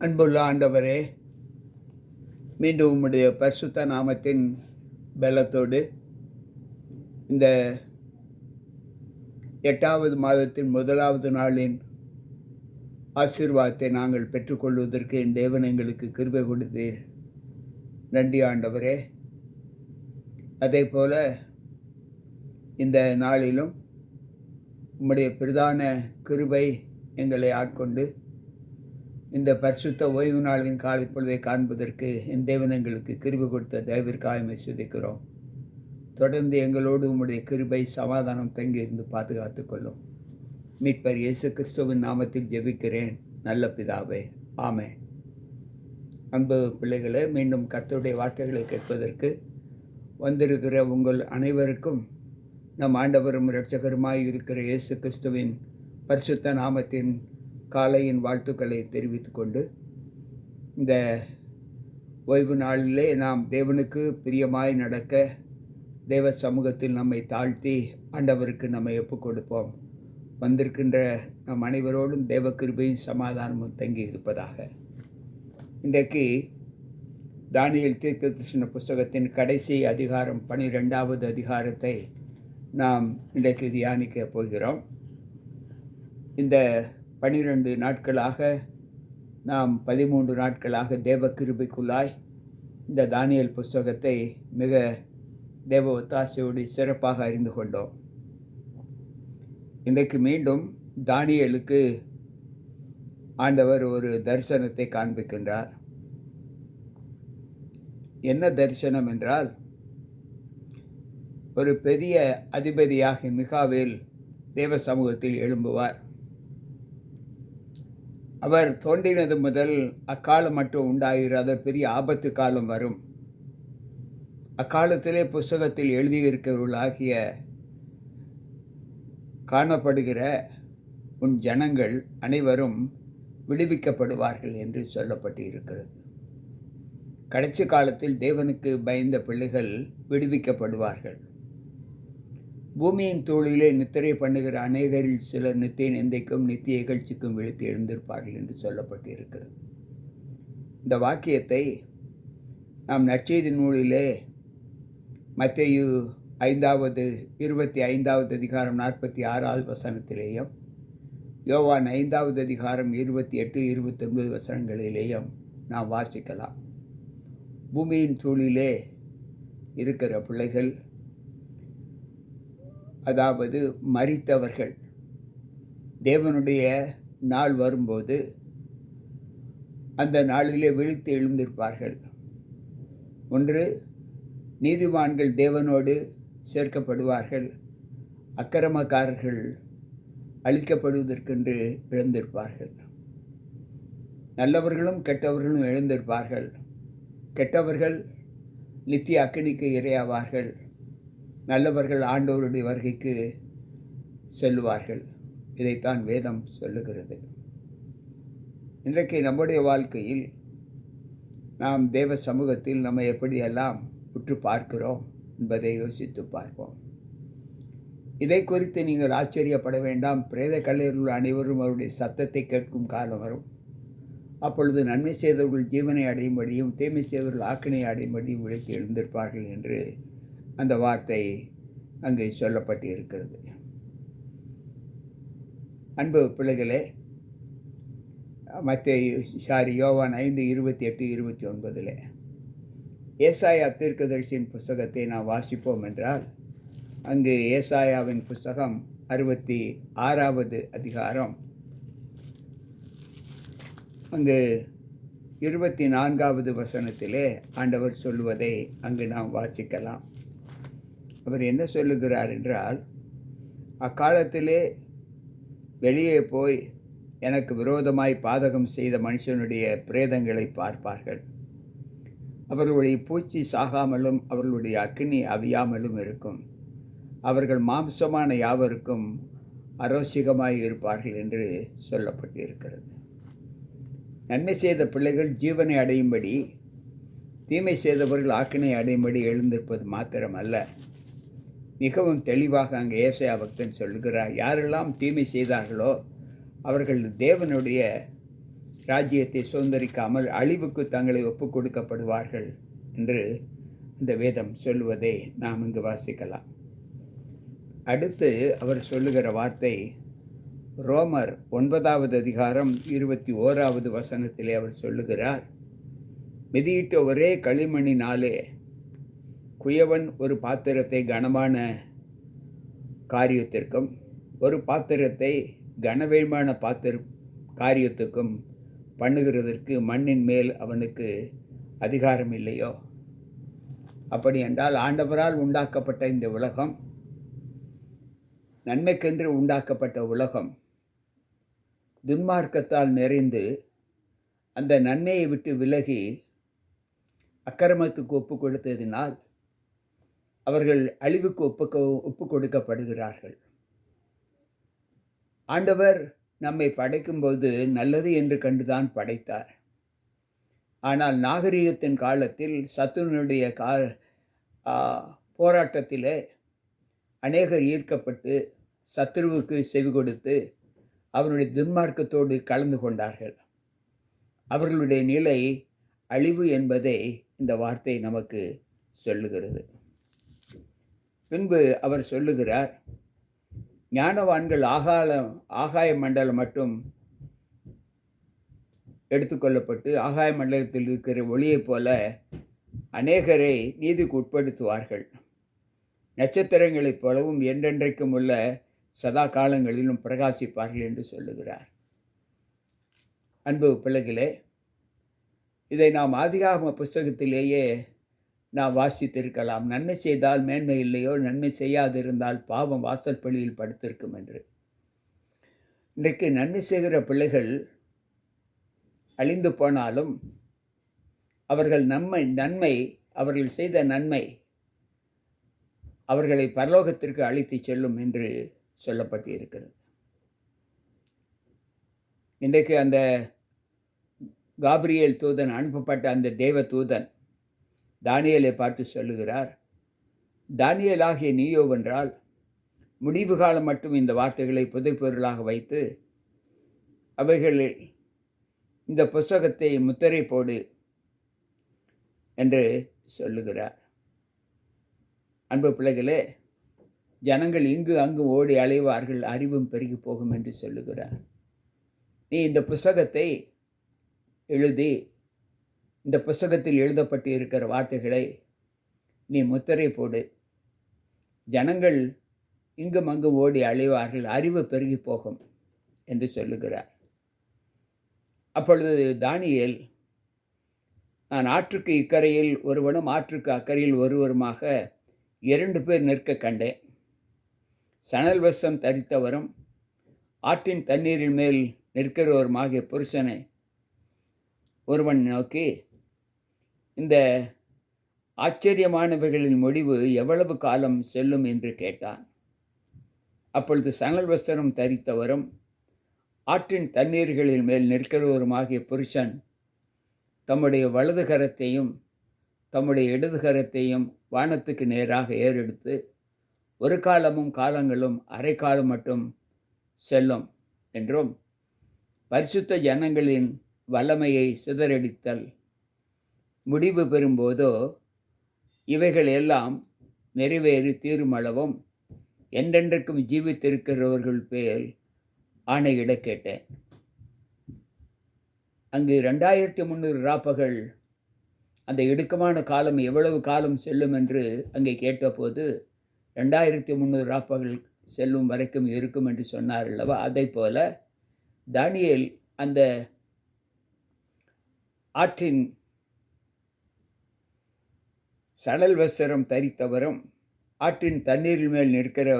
அன்புள்ள ஆண்டவரே மீண்டும் உம்முடைய பரிசுத்த நாமத்தின் பலத்தோடு இந்த எட்டாவது மாதத்தின் முதலாவது நாளின் ஆசீர்வாதத்தை நாங்கள் பெற்றுக்கொள்வதற்கு என் தேவன் எங்களுக்கு கிருபை கொடுத்து நன்றி ஆண்டவரே. அதே போல் இந்த நாளிலும் உம்முடைய பிரதான கிருபை எங்களை ஆட்கொண்டு இந்த பரிசுத்த ஓய்வு நாளின் காலை பொழுதை காண்பதற்கு என் தேவன் எங்களுக்கு கொடுத்த தயவிற்காக சுதிக்கிறோம் தொடர்ந்து எங்களோடு உம்முடைய கிருபை சமாதானம் தங்கி இருந்து பாதுகாத்து கொள்ளும். மீட்பர் இயேசு கிறிஸ்துவின் நாமத்தில் ஜெபிக்கிறேன். நல்ல பிதாவே. ஆமே அன்பு பிள்ளைகளை மீண்டும் கத்தருடைய வார்த்தைகளை கேட்பதற்கு வந்திருக்கிற உங்கள் அனைவருக்கும் நம் ஆண்டவரும் இரட்சகருமாய் இருக்கிற இயேசு கிறிஸ்துவின் பரிசுத்த நாமத்தின் காலையின் வாழ்த்துக்களை தெரிவித்து கொண்டு இந்த ஓய்வு நாளிலே நாம் தேவனுக்கு பிரியமாய் நடக்க தேவ சமூகத்தில் நம்மை தாழ்த்தி ஆண்டவருக்கு நம்மை ஒப்பு கொடுப்போம் வந்திருக்கின்ற நம் அனைவரோடும் தேவ கிருபையும் சமாதானமும் தங்கி இருப்பதாக. இன்றைக்கு தானியல் தீர்க்கதரிசன புஸ்தகத்தின் கடைசி அதிகாரம் பனிரெண்டாவது அதிகாரத்தை நாம் இன்றைக்கு தியானிக்க போகிறோம். இந்த பனிரெண்டு நாட்களாக நாம் பதிமூன்று நாட்களாக தேவ கிருபைக்குள்ளாய் இந்த தானியல் புஸ்தகத்தை மிக தேவ ஒத்தாசையோடு சிறப்பாக அறிந்து கொண்டோம். இன்றைக்கு மீண்டும் தானியலுக்கு ஆண்டவர் ஒரு தரிசனத்தை காண்பிக்கின்றார். என்ன தரிசனம் என்றால் ஒரு பெரிய அதிபதியாக மிகாவில் தேவ சமூகத்தில் எழும்புவார். அவர் தோன்றினது முதல் அக்காலம் மட்டும் உண்டாகிறாத பெரிய ஆபத்து காலம் வரும். அக்காலத்திலே புஸ்தகத்தில் எழுதியிருக்கிறவர்களாகிய காணப்படுகிற உன் ஜனங்கள் அனைவரும் விடுவிக்கப்படுவார்கள் என்று சொல்லப்பட்டு இருக்கிறது கடைசி காலத்தில் தேவனுக்கு பயந்த பிள்ளைகள் விடுவிக்கப்படுவார்கள். பூமியின் தோளிலே நித்திரை பண்ணுகிற அநேகரில் சிலர் நித்திய நிந்தைக்கும் நித்திய இகழ்ச்சிக்கும் விழுத்து எழுந்திருப்பார்கள் என்று சொல்லப்பட்டு இருக்கிறது இந்த வாக்கியத்தை நாம் நற்செய்தி நூலிலே மத்தையு ஐந்தாவது இருபத்தி ஐந்தாவது அதிகாரம் நாற்பத்தி ஆறாவது வசனத்திலேயும் யோவான் ஐந்தாவது அதிகாரம் இருபத்தி எட்டு இருபத்தொன்பது வசனங்களிலேயும் நாம் வாசிக்கலாம். பூமியின் தூளிலே இருக்கிற பிள்ளைகள் அதாவது மறித்தவர்கள். தேவனுடைய நாள் வரும்போது அந்த நாளிலே விழித்து எழுந்திருப்பார்கள். ஒன்று நீதிமான்கள் தேவனோடு சேர்க்கப்படுவார்கள். அக்கிரமக்காரர்கள் அழிக்கப்படுவதற்கென்று எழுந்திருப்பார்கள். நல்லவர்களும் கெட்டவர்களும் எழுந்திருப்பார்கள். கெட்டவர்கள் நித்திய அக்கினிக்கு இரையாவார்கள். நல்லவர்கள் ஆண்டவருடைய வருகைக்கு செல்லுவார்கள். இதைத்தான் வேதம் சொல்லுகிறது. இன்றைக்கு நம்முடைய வாழ்க்கையில் நாம் தேவ சமூகத்தில் நம்ம எப்படியெல்லாம் உற்று பார்க்கிறோம் என்பதை யோசித்து பார்ப்போம். இதை குறித்து நீங்கள் ஆச்சரியப்பட வேண்டாம். பிரேத கல்லூரில் அனைவரும் அவருடைய சத்தத்தை கேட்கும் காலம் வரும். அப்பொழுது நன்மை செய்தவர்கள் ஜீவனை அடையும்படியும் தீமை செய்தவர்கள் ஆக்கினை அடையும்படியும் விளக்கி எழுந்திருப்பார்கள் என்று அந்த வார்த்தை அங்கு சொல்லப்பட்டு இருக்கிறது அன்பு பிள்ளைகளே மற்ற சாரி யோவான் ஐந்து இருபத்தி எட்டு இருபத்தி ஒன்பதில் ஏசாயா தீர்க்கதரிசியின் புஸ்தகத்தை நாம் வாசிப்போம் என்றால் அங்கு ஏசாயாவின் புஸ்தகம் அறுபத்தி ஆறாவது அதிகாரம். அங்கு இருபத்தி நான்காவது வசனத்திலே ஆண்டவர் சொல்வதை அங்கு நாம் வாசிக்கலாம். அவர் என்ன சொல்லுகிறார் என்றால் அக்காலத்திலே வெளியே போய் எனக்கு விரோதமாய் பாதகம் செய்த மனுஷனுடைய பிரேதங்களை பார்ப்பார்கள். அவர்களுடைய பூச்சி சாகாமலும் அவர்களுடைய அக்னி அவியாமலும் இருக்கும். அவர்கள் மாம்சமான யாவருக்கும் அரோசிகமாய் இருப்பார்கள் என்று சொல்லப்பட்டிருக்கிறது. நன்மை செய்த பிள்ளைகள் ஜீவனை அடையும்படி தீமை செய்தவர்கள் ஆக்கினை அடையும்படி எழுந்திருப்பது மாத்திரமல்ல. மிகவும் தெளிவாக அங்கே ஏசையா பக்தன் சொல்லுகிறார் யாரெல்லாம் தீமை செய்தார்களோ அவர்கள் தேவனுடைய ராஜ்யத்தை சுதந்திரிக்காமல் அழிவுக்கு தங்களை ஒப்பு கொடுக்கப்படுவார்கள் என்று இந்த வேதம் சொல்லுவதை நாம் இங்கு வாசிக்கலாம். அடுத்து அவர் சொல்லுகிற வார்த்தை ரோமர் ஒன்பதாவது அதிகாரம் இருபத்தி ஓராவது வசனத்திலே அவர் சொல்லுகிறார் மிதியிட்ட ஒரே களிமணினாலே குயவன் ஒரு பாத்திரத்தை கனமான காரியத்திற்கும் ஒரு பாத்திரத்தை கனவேமான பாத்திர காரியத்துக்கும் பண்ணுகிறதற்கு மண்ணின் மேல் அவனுக்கு அதிகாரம் இல்லையோ? அப்படி என்றால் ஆண்டவரால் உண்டாக்கப்பட்ட இந்த உலகம் நன்மைக்கென்று உண்டாக்கப்பட்ட உலகம் துன்மார்க்கத்தால் நிறைந்து அந்த நன்மையை விட்டு விலகி அக்கிரமத்துக்கு ஒப்பு கொடுத்ததினால் அவர்கள் அழிவுக்கு ஒப்புக்க ஒப்பு கொடுக்கப்படுகிறார்கள் ஆண்டவர் நம்மை படைக்கும்போது நல்லது என்று கண்டுதான் படைத்தார். ஆனால் நாகரிகத்தின் காலத்தில் சத்துனுடைய கா போராட்டத்தில் அநேகர் ஈர்க்கப்பட்டு சத்ருவுக்கு செவி கொடுத்து அவருடைய துன்மார்க்கத்தோடு கலந்து கொண்டார்கள். அவர்களுடைய நிலை அழிவு என்பதை இந்த வார்த்தை நமக்கு சொல்லுகிறது. பின்பு அவர் சொல்லுகிறார் ஞானவான்கள் ஆகால ஆகாய மண்டலம் மட்டும் எடுத்துக்கொள்ளப்பட்டு ஆகாய மண்டலத்தில் இருக்கிற ஒளியைப் போல அநேகரை நீதிக்கு உட்படுத்துவார்கள். நட்சத்திரங்களைப் போலவும் என்றென்றைக்கும் உள்ள சதா காலங்களிலும் பிரகாசிப்பார்கள் என்று சொல்லுகிறார். அன்பு பிள்ளைகளே இதை நாம் ஆதிகாம புஸ்தகத்திலேயே நாம் வாசித்திருக்கலாம். நன்மை செய்தால் மேன்மை இல்லையோ நன்மை செய்யாதிருந்தால் பாவம் வாசல் பள்ளியில் படுத்திருக்கும் என்று. இன்றைக்கு நன்மை செய்கிற பிள்ளைகள் அழிந்து போனாலும் அவர்கள் நன்மை நன்மை அவர்கள் செய்த நன்மை அவர்களை பரலோகத்திற்கு அழைத்து செல்லும் என்று சொல்லப்பட்டு இருக்கிறது இன்றைக்கு அந்த காபிரியல் தூதன் அனுப்பப்பட்ட அந்த தேவ தூதன் தானியலை பார்த்து சொல்லுகிறார் தானியலாகிய நீயோவென்றால் முடிவு காலம் மட்டும் இந்த வார்த்தைகளை புதைப்பொருளாக வைத்து அவைகளில் இந்த புஸ்தகத்தை முத்திரை போடு என்று சொல்லுகிறார். அன்பு பிள்ளைகளே ஜனங்கள் இங்கு அங்கு ஓடி அலைவார்கள் அறிவும் பெருகி போகும் என்று சொல்லுகிறார். நீ இந்த புஸ்தகத்தை எழுதி இந்த புஸ்தகத்தில் எழுதப்பட்டு இருக்கிற வார்த்தைகளை நீ முத்திரை போடு. ஜனங்கள் இங்கும் அங்கும் ஓடி அழிவார்கள் அறிவு பெருகி போகும் என்று சொல்லுகிறார். அப்பொழுது தானியல் நான் ஆற்றுக்கு இக்கரையில் ஒருவனும் ஆற்றுக்கு அக்கறையில் ஒருவருமாக இரண்டு பேர் நிற்க கண்டேன். சணல் வசம் தரித்தவரும் ஆற்றின் தண்ணீரின் மேல் நிற்கிறவருமாகிய புருஷனை ஒருவன் நோக்கி இந்த ஆச்சரியமானவைகளின் முடிவு எவ்வளவு காலம் செல்லும் என்று கேட்டான். அப்பொழுது சணல் வஸ்திரம் தரித்தவரும் ஆற்றின் தண்ணீர்களின் மேல் நிற்கிறவருமாகிய புருஷன் தம்முடைய வலது கரத்தையும் தம்முடைய இடது கரத்தையும் வானத்துக்கு நேராக ஏறெடுத்து ஒரு காலமும் காலங்களும் அரை காலம் மட்டும் செல்லும் என்றும் பரிசுத்த ஜனங்களின் வல்லமையை சிதறடித்தல் முடிவு பெறும்போதோ இவைகள் எல்லாம் நிறைவேறி தீருமளவும் என்றென்றைக்கும் ஜீவித்திருக்கிறவர்கள் பேர் ஆணையிட கேட்டேன். அங்கு ரெண்டாயிரத்தி முந்நூறு ராப்பகள் அந்த இடுக்கமான காலம் எவ்வளவு காலம் செல்லும் என்று அங்கே கேட்டபோது ரெண்டாயிரத்தி முந்நூறு ராப்பகள் செல்லும் வரைக்கும் இருக்கும் என்று சொன்னார் அல்லவா? அதை போல தானியல் அந்த ஆற்றின் சணல் வஸ்திரம் தரித்தவரும் ஆற்றின் தண்ணீரில் மேல் நிற்கிற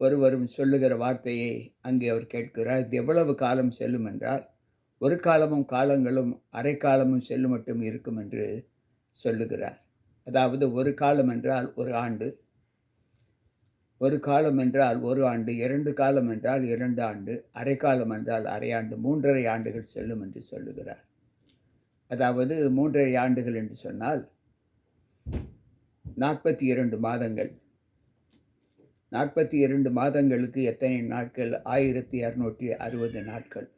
ஒருவரும் சொல்லுகிற வார்த்தையை அங்கே அவர் கேட்கிறார். இது எவ்வளவு காலம் செல்லும் என்றால் ஒரு காலமும் காலங்களும் அரை காலமும் செல்லும் மட்டும் இருக்கும் என்று சொல்லுகிறார். அதாவது ஒரு காலம் என்றால் ஒரு ஆண்டு ஒரு காலம் என்றால் ஒரு ஆண்டு இரண்டு காலம் என்றால் இரண்டு ஆண்டு அரை காலம் என்றால் அரை ஆண்டு மூன்றரை ஆண்டுகள் செல்லும் என்று சொல்லுகிறார். அதாவது மூன்றரை ஆண்டுகள் என்று சொன்னால் நாற்பத்தி இரண்டு மாதங்கள். நாற்பத்தி இரண்டு மாதங்களுக்கு எத்தனை நாட்கள்? ஆயிரத்தி இரநூற்றி அறுபது நாட்கள்.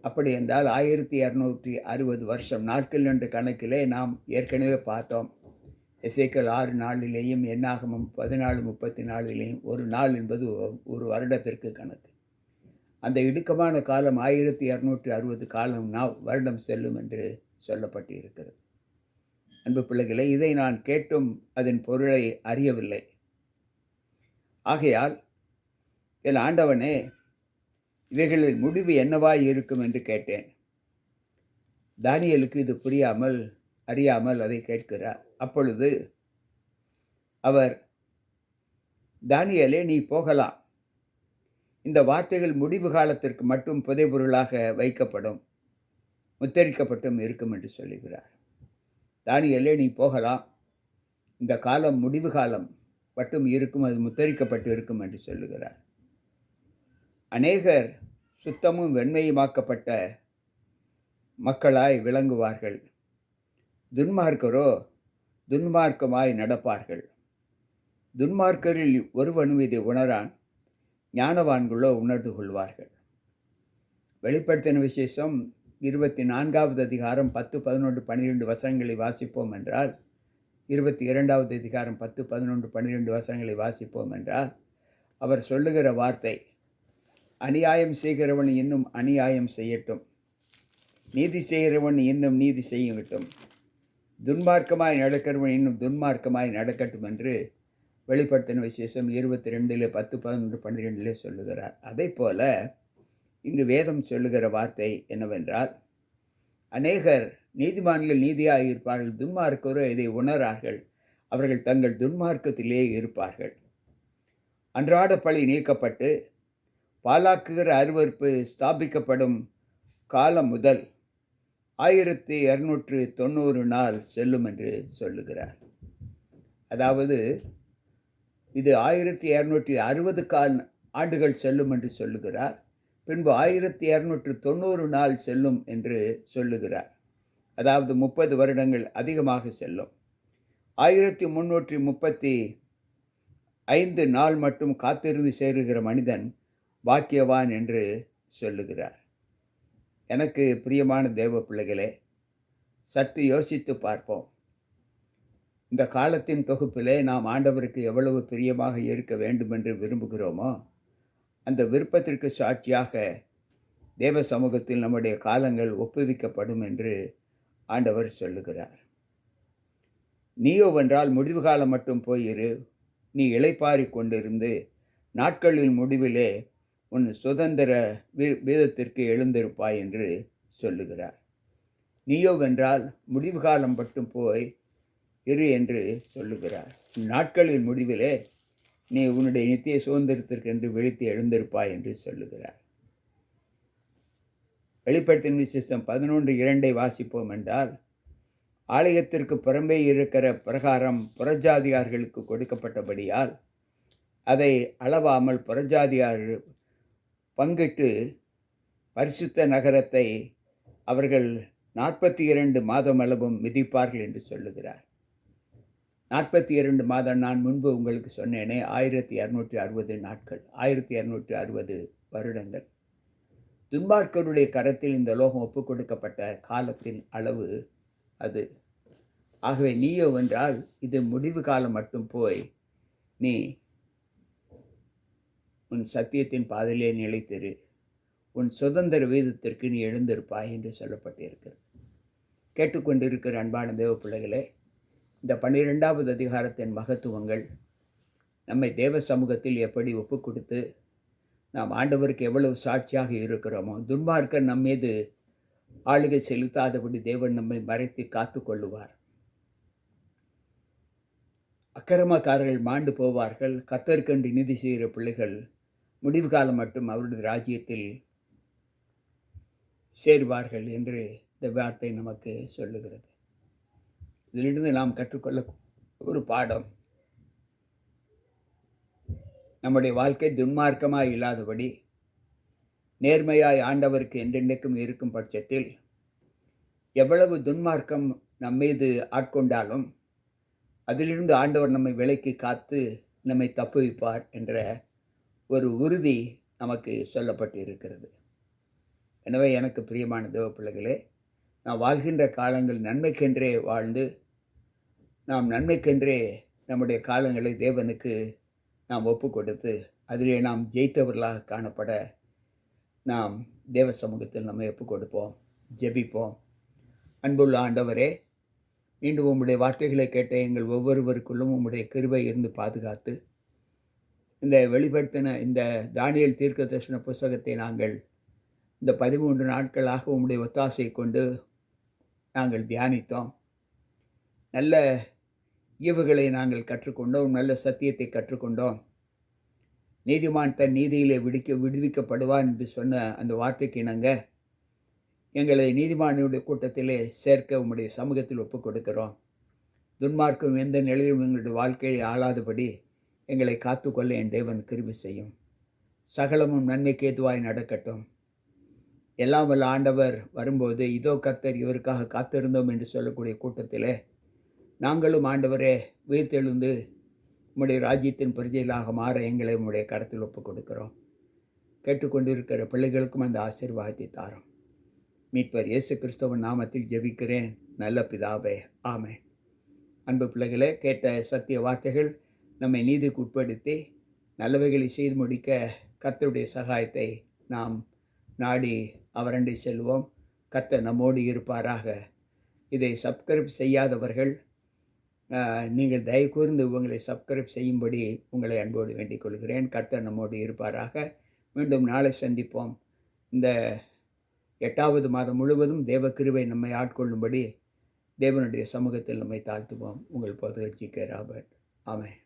அப்படி என்றால் ஆயிரத்தி இரநூற்றி அறுபது வருஷம் நாட்கள் என்ற கணக்கிலே நாம் ஏற்கனவே பார்த்தோம். இசைக்கல் ஆறு நாளிலேயும் என்னாகமும் பதினாலு முப்பத்தி நாளிலேயும் ஒரு நாள் என்பது ஒ- ஒரு வருடத்திற்கு கணக்கு. அந்த இடுக்கமான காலம் ஆயிரத்தி இரநூற்றி அறுபது காலம் நாம் வருடம் செல்லும் என்று சொல்லப்பட்டு இருக்கிறது அன்பு பிள்ளைகளே இதை நான் கேட்டும் அதன் பொருளை அறியவில்லை. ஆகையால் என் ஆண்டவனே இவைகளின் முடிவு என்னவாய் இருக்கும் என்று கேட்டேன். தானியலுக்கு இது புரியாமல் அறியாமல் அதை கேட்கிறார். அப்பொழுது அவர் தானியலே நீ போகலாம். இந்த வார்த்தைகள் முடிவு காலத்திற்கு மட்டும் புதைபொருளாக வைக்கப்படும் முத்தரிக்கப்பட்டும் இருக்கும் என்று சொல்லுகிறார். தானியலே நீ போகலாம். இந்த காலம் முடிவு காலம். மட்டும் இருக்கும் அது முத்தரிக்கப்பட்டு இருக்கும் என்று சொல்லுகிறார். அநேகர் சுத்தமும் வெண்மையுமாக்கப்பட்ட மக்களாய் விளங்குவார்கள். துன்மார்க்கரோ துன்மார்க்கமாய் நடப்பார்கள். துன்மார்க்கரில் ஒருவனும் இதை உணரான் ஞானவான்களோ உணர்ந்து கொள்வார்கள். வெளிப்படுத்தின விசேஷம் இருபத்தி நான்காவது அதிகாரம் பத்து பதினொன்று பன்னிரெண்டு வசனங்களை வாசிப்போம் என்றால் இருபத்தி இரண்டாவது அதிகாரம் பத்து பதினொன்று பன்னிரெண்டு வசனங்களை வாசிப்போம் என்றால் அவர் சொல்லுகிற வார்த்தை அநியாயம் செய்கிறவன் இன்னும் அநியாயம் செய்யட்டும். நீதி செய்கிறவன் இன்னும் நீதி செய்யட்டும். துன்மார்க்கமாய் நடக்கிறவன் இன்னும் துன்மார்க்கமாய் நடக்கட்டும் என்று வெளிப்படுத்தின விசேஷம் இருபத்தி ரெண்டில் பத்து பதினொன்று பன்னிரெண்டிலே சொல்லுகிறார். அதே போல் இங்கு வேதம் சொல்லுகிற வார்த்தை என்னவென்றால் அநேகர் நீதிமான்கள் நீதியாக இருப்பார்கள் துன்மார்க்கரோ இதை உணரார்கள். அவர்கள் தங்கள் துன்மார்க்கத்திலே இருப்பார்கள். அன்றாட பழி நீக்கப்பட்டு பாலாக்குகிற அருவருப்பு ஸ்தாபிக்கப்படும் காலம் முதல் ஆயிரத்தி இரநூற்று தொண்ணூறு நாள் செல்லும் என்று சொல்லுகிறார். அதாவது இது ஆயிரத்தி இரநூற்றி அறுபது கால் ஆண்டுகள் செல்லும் என்று சொல்லுகிறார். பின்பு ஆயிரத்தி இரநூற்று தொண்ணூறு நாள் செல்லும் என்று சொல்லுகிறார். அதாவது முப்பது வருடங்கள் அதிகமாக செல்லும். ஆயிரத்தி முன்னூற்றி முப்பத்தி ஐந்து நாள் மட்டும் காத்திருந்து சேருகிற மனிதன் பாக்கியவான் என்று சொல்லுகிறார். எனக்கு பிரியமான தேவ பிள்ளைகளே சற்று யோசித்து பார்ப்போம். இந்த காலத்தின் தொகுப்பிலே நாம் ஆண்டவருக்கு எவ்வளவு பிரியமாக இருக்க வேண்டும் என்று விரும்புகிறோமோ அந்த விருப்பத்திற்கு சாட்சியாக தேவ சமூகத்தில் நம்முடைய காலங்கள் ஒப்புவிக்கப்படும் என்று ஆண்டவர் சொல்லுகிறார். நீயோ வென்றால் முடிவு காலம் மட்டும் போயிரு நீ இளைப்பாரி கொண்டிருந்து நாட்களின் முடிவிலே உன் சுதந்திர வீ- வீதத்திற்கு எழுந்திருப்பாய் என்று சொல்லுகிறார். நீயோ வென்றால் முடிவு காலம் மட்டும் போய் இரு என்று சொல்லுகிறார். நாட்களின் முடிவிலே நீ உன்னுடைய நித்திய சுதந்திரத்திற்கு என்று விழித்து எழுந்திருப்பாய் என்று சொல்லுகிறார். வெளிப்படுத்தின் விசேஷம் பதினொன்று இரண்டை வாசிப்போம் என்றால் ஆலயத்திற்கு புறம்பே இருக்கிற பிரகாரம் புறஜாதியார்களுக்கு கொடுக்கப்பட்டபடியால் அதை அளவாமல் புறஜாதியார் பங்கிட்டு பரிசுத்த நகரத்தை அவர்கள் நாற்பத்தி இரண்டு மாதம் அளவும் மிதிப்பார்கள் என்று சொல்லுகிறார். நாற்பத்தி இரண்டு மாதம் நான் முன்பு உங்களுக்கு சொன்னேனே ஆயிரத்தி இரநூற்றி அறுபது நாட்கள் ஆயிரத்தி இரநூற்றி அறுபது வருடங்கள். துன்பார்க்கருடைய கரத்தில் இந்த லோகம் ஒப்புக்கொடுக்கப்பட்ட காலத்தின் அளவு அது. ஆகவே நீயோ என்றால் இது முடிவு காலம் மட்டும் போய் நீ உன் சத்தியத்தின் பாதையிலே நிலைத்திரு. உன் சுதந்திர வீதத்திற்கு நீ எழுந்திருப்பாய் என்று சொல்லப்பட்டிருக்கிறது. கேட்டுக்கொண்டிருக்கிற அன்பான தேவ பிள்ளைகளே இந்த பன்னிரெண்டாவது அதிகாரத்தின் மகத்துவங்கள் நம்மை தேவ சமூகத்தில் எப்படி ஒப்பு கொடுத்து நாம் ஆண்டவருக்கு எவ்வளவு சாட்சியாக இருக்கிறோமோ துன்மார்க்கர் நம் மீது ஆளுகை செலுத்தாதபடி தேவன் நம்மை மறைத்து காத்து கொள்ளுவார் அக்கிரமக்காரர்கள் மாண்டு போவார்கள். கத்தற்கண்டு நிதி செய்கிற பிள்ளைகள் முடிவு காலம் மட்டும் அவருடைய ராஜ்யத்தில் சேர்வார்கள் என்று இந்த வார்த்தை நமக்கு சொல்லுகிறது. இதிலிருந்து நாம் கற்றுக்கொள்ள ஒரு பாடம். நம்முடைய வாழ்க்கை துன்மார்க்கமாக இல்லாதபடி நேர்மையாய் ஆண்டவருக்கு என்றென்றைக்கும் இருக்கும் பட்சத்தில் எவ்வளவு துன்மார்க்கம் நம்மீது ஆட்கொண்டாலும் அதிலிருந்து ஆண்டவர் நம்மை விலைக்கு காத்து நம்மை தப்புவிப்பார் என்ற ஒரு உறுதி நமக்கு சொல்லப்பட்டு இருக்கிறது எனவே எனக்கு பிரியமான தேவ பிள்ளைகளே நான் வாழ்கின்ற காலங்கள் நன்மைக்கென்றே வாழ்ந்து நாம் நன்மைக்கென்றே நம்முடைய காலங்களை தேவனுக்கு நாம் ஒப்பு கொடுத்து அதிலே நாம் ஜெயித்தவர்களாக காணப்பட நாம் தேவ சமூகத்தில் நம்ம ஒப்பு கொடுப்போம் ஜெபிப்போம். அன்புள்ள ஆண்டவரே மீண்டும் உம்முடைய வார்த்தைகளை கேட்ட எங்கள் ஒவ்வொருவருக்குள்ளும் உம்முடைய கிருபை இருந்து பாதுகாத்து இந்த வெளிப்படுத்தின இந்த தானியல் தீர்க்க தரிசன புஸ்தகத்தை நாங்கள் இந்த பதிமூன்று நாட்களாக உம்முடைய ஒத்தாசை கொண்டு நாங்கள் தியானித்தோம். நல்ல ஈவுகளை நாங்கள் கற்றுக்கொண்டோம் நல்ல சத்தியத்தை கற்றுக்கொண்டோம். நீதிமான் தன் நீதியிலே விடுக்க விடுவிக்கப்படுவான் என்று சொன்ன அந்த வார்த்தைக்கு இணங்க எங்களை நீதிமானுடைய கூட்டத்திலே சேர்க்க உம்முடைய சமூகத்தில் ஒப்புக் கொடுக்கிறோம் துன்மார்க்கும் எந்த நிலையிலும் எங்களுடைய வாழ்க்கையை ஆளாதபடி எங்களை காத்துக்கொள்ள என் தேவன் கிருபி செய்யும். சகலமும் நன்மைக்கு ஏதுவாய் நடக்கட்டும். எல்லாம் வல்ல ஆண்டவர் வரும்போது இதோ கர்த்தர் இவருக்காக காத்திருந்தோம் என்று சொல்லக்கூடிய கூட்டத்திலே நாங்களும் ஆண்டவரே உயிர்த்தெழுந்து உம்முடைய ராஜ்யத்தின் பிரஜைகளாக மாற எங்களை உம்முடைய கருத்தில் ஒப்புக் கொடுக்கிறோம் கேட்டுக்கொண்டிருக்கிற பிள்ளைகளுக்கும் அந்த ஆசீர்வாதத்தை தாரோம். மீட்பர் இயேசு கிறிஸ்தவன் நாமத்தில் ஜெபிக்கிறேன். நல்ல பிதாவே ஆமே அன்பு பிள்ளைகளே கேட்ட சத்திய வார்த்தைகள் நம்மை நீதிக்கு உட்படுத்தி நல்லவைகளை செய்து முடிக்க கத்தருடைய சகாயத்தை நாம் நாடி அவரண்டை செல்வோம். கத்த நம்மோடு இருப்பாராக. இதை சப்ஸ்கிரைப் செய்யாதவர்கள் நீங்கள் தயவு கூர்ந்து உங்களை சப்ஸ்கிரைப் செய்யும்படி உங்களை அன்போடு வேண்டிக் கொள்கிறேன் கர்த்தர் நம்மோடு இருப்பாராக. மீண்டும் நாளை சந்திப்போம். இந்த எட்டாவது மாதம் முழுவதும் தேவ கிருவை நம்மை ஆட்கொள்ளும்படி தேவனுடைய சமூகத்தில் நம்மை தாழ்த்துவோம். உங்கள் பொதுகட்சி கே ராபர்ட். ஆமாம்